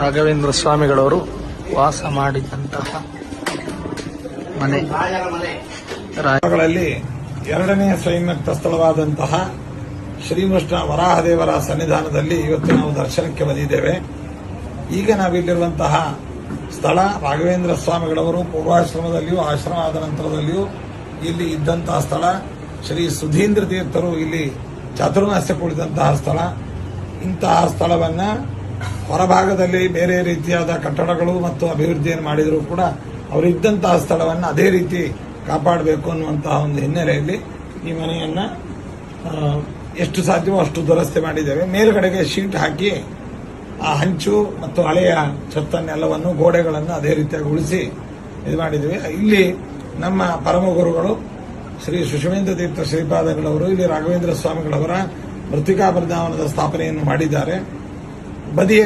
ರಾಘವೇಂದ್ರ ಸ್ವಾಮಿಗಳವರು ವಾಸ ಮಾಡಿದಂತಹ ಮನೆ. ರಾಯ ಎರಡನೆಯ ಎರಡನೇ ಸ್ವಯಂಯುಕ್ತ ಸ್ಥಳವಾದಂತಹ ಶ್ರೀಕೃಷ್ಣ ವರಾಹದೇವರ ಸನ್ನಿಧಾನದಲ್ಲಿ ಇವತ್ತು ನಾವು ದರ್ಶನಕ್ಕೆ ಬಂದಿದ್ದೇವೆ. ಈಗ ನಾವಿಲ್ಲಿರುವಂತಹ ಸ್ಥಳ ರಾಘವೇಂದ್ರ ಸ್ವಾಮಿಗಳವರು ಪೂರ್ವಾಶ್ರಮದಲ್ಲಿಯೂ, ಆಶ್ರಮ ಆದ ನಂತರದಲ್ಲಿಯೂ ಇಲ್ಲಿ ಇದ್ದಂತಹ ಸ್ಥಳ. ಶ್ರೀ ಸುಧೀಂದ್ರ ತೀರ್ಥರು ಇಲ್ಲಿ ಚಾತುರ್ಮಾಸ್ಯ ಕುಳಿತಂತಹ ಸ್ಥಳ. ಇಂತಹ ಸ್ಥಳವನ್ನ ಹೊರಭಾಗದಲ್ಲಿ ಬೇರೆ ರೀತಿಯಾದ ಕಟ್ಟಡಗಳು ಮತ್ತು ಅಭಿವೃದ್ಧಿಯನ್ನು ಮಾಡಿದರೂ ಕೂಡ ಅವರಿದ್ದಂತಹ ಸ್ಥಳವನ್ನು ಅದೇ ರೀತಿ ಕಾಪಾಡಬೇಕು ಅನ್ನುವಂತಹ ಒಂದು ಹಿನ್ನೆಲೆಯಲ್ಲಿ ಈ ಮನೆಯನ್ನ ಎಷ್ಟು ಸಾಧ್ಯವೋ ಅಷ್ಟು ದುರಸ್ತಿ ಮಾಡಿದ್ದೇವೆ. ಮೇಲುಗಡೆಗೆ ಶೀಟ್ ಹಾಕಿ ಆ ಹಂಚು ಮತ್ತು ಹಳೆಯ ಛತ್ತನ್ನೆಲ್ಲವನ್ನು ಗೋಡೆಗಳನ್ನು ಅದೇ ರೀತಿಯಾಗಿ ಉಳಿಸಿ ಇದು ಮಾಡಿದ್ವಿ. ಇಲ್ಲಿ ನಮ್ಮ ಪರಮ ಗುರುಗಳು ಶ್ರೀ ಸುಷಮೇಂದ್ರ ತೀರ್ಥ ಶ್ರೀಪಾದಗಳವರು, ಇಲ್ಲಿ ರಾಘವೇಂದ್ರ ಸ್ವಾಮಿಗಳವರ ಮೃತಿಕಾ ಬೃಂದಾವನದ ಸ್ಥಾಪನೆಯನ್ನು ಮಾಡಿದ್ದಾರೆ. ಬದಿಯಲ್ಲಿ